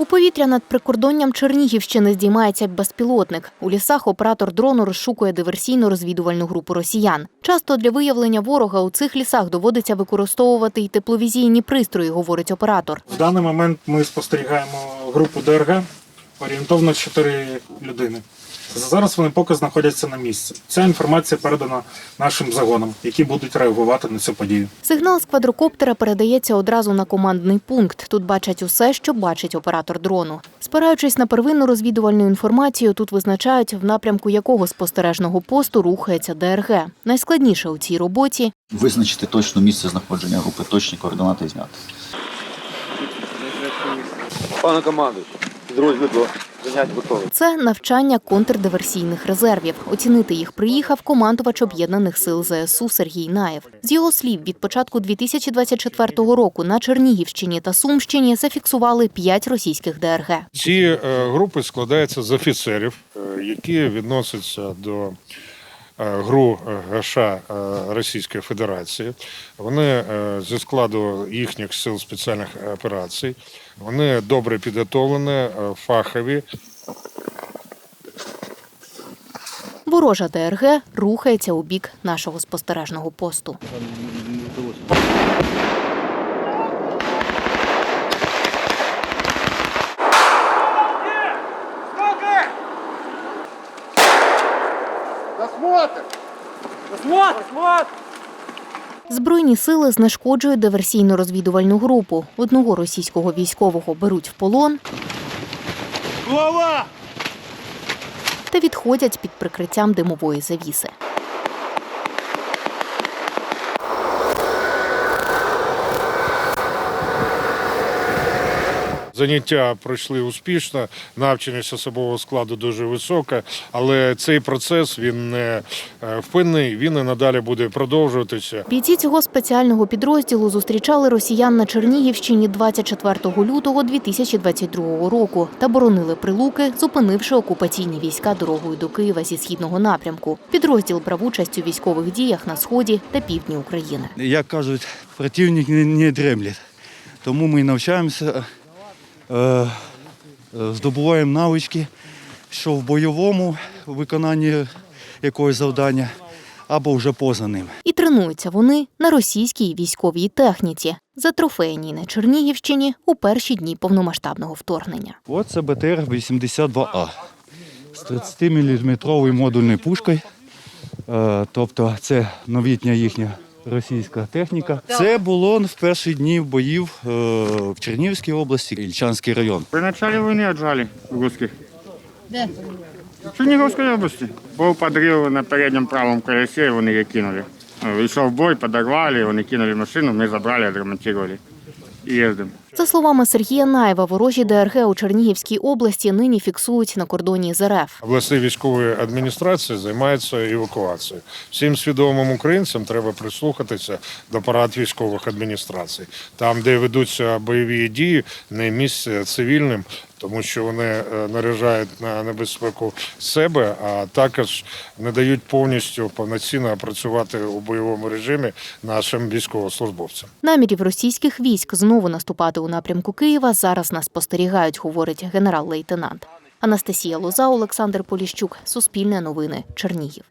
У повітря над прикордонням Чернігівщини здіймається безпілотник. У лісах оператор дрону розшукує диверсійно-розвідувальну групу росіян. Часто для виявлення ворога у цих лісах доводиться використовувати й тепловізійні пристрої, говорить оператор. В даний момент ми спостерігаємо групу ДРГ орієнтовно 4 людини. Зараз вони поки знаходяться на місці. Ця інформація передана нашим загонам, які будуть реагувати на цю подію. Сигнал з квадрокоптера передається одразу на командний пункт. Тут бачать усе, що бачить оператор дрону. Спираючись на первинну розвідувальну інформацію, тут визначають, в напрямку якого спостережного посту рухається ДРГ. Найскладніше у цій роботі Визначити точно місце знаходження групи, точні координати зняти. Пане командуючий, підрозділ до занять готові. це навчання контрдиверсійних резервів. Оцінити їх приїхав командувач об'єднаних сил ЗСУ Сергій Наєв. З його слів, від початку 2024 року на Чернігівщині та Сумщині зафіксували п'ять російських ДРГ. Ці е, групи складаються з офіцерів, е, які відносяться до ГРУ ГШ е, Російської Федерації. Вони е, зі складу їхніх сил спеціальних операцій. Вони добре підготовлені, е, фахові. Ворожа ДРГ рухається у бік нашого спостережного посту. Збройні сили знешкоджують диверсійно-розвідувальну групу. Одного російського військового беруть в полон. Та відходять під прикриттям димової завіси. Заняття пройшли успішно, навченість особового складу дуже висока, але цей процес він не е, впинний, він і надалі буде продовжуватися. Бійці цього спеціального підрозділу зустрічали росіян на Чернігівщині 24 лютого 2022 року та боронили прилуки, зупинивши окупаційні війська дорогою до Києва зі східного напрямку. Підрозділ брав участь у військових діях на сході та півдні України. як кажуть, противник не, дремлять. Тому ми навчаємося, здобуваємо навички, що в бойовому виконанні якогось завдання або вже поза ним. І тренуються вони на російській військовій техніці, затрофейній на Чернігівщині у перші дні повномасштабного вторгнення. От це БТР-82А з 30-мм модульною пушкою. Е, Тобто це новітня їхня російська техніка. Це було в перші дні боїв е, в Чернігівській області, Ільчанський район. При началі війни отжали русських. Де? В Чернігівській області. Був подрив на передньому правому колесі, і вони її кинули. Е, Йшов бой, подорвали, вони кинули машину, ми забрали, відремонтували. І їздимо. За словами Сергія Наєва, ворожі ДРГ у Чернігівській області нині фіксують на кордоні з РФ. Обласні військові адміністрації займаються евакуацією. Всім свідомим українцям треба прислухатися до парад військових адміністрацій. Там, де ведуться бойові дії, не місце цивільним, тому що вони е, наряжають на небезпеку себе, а також не дають повністю повноцінно працювати у бойовому режимі нашим військовослужбовцям. Намірів російських військ знову наступати у напрямку Києва зараз нас спостерігають, говорить генерал-лейтенант. Анастасія Лоза, Олександр Поліщук, Суспільне новини, Чернігів.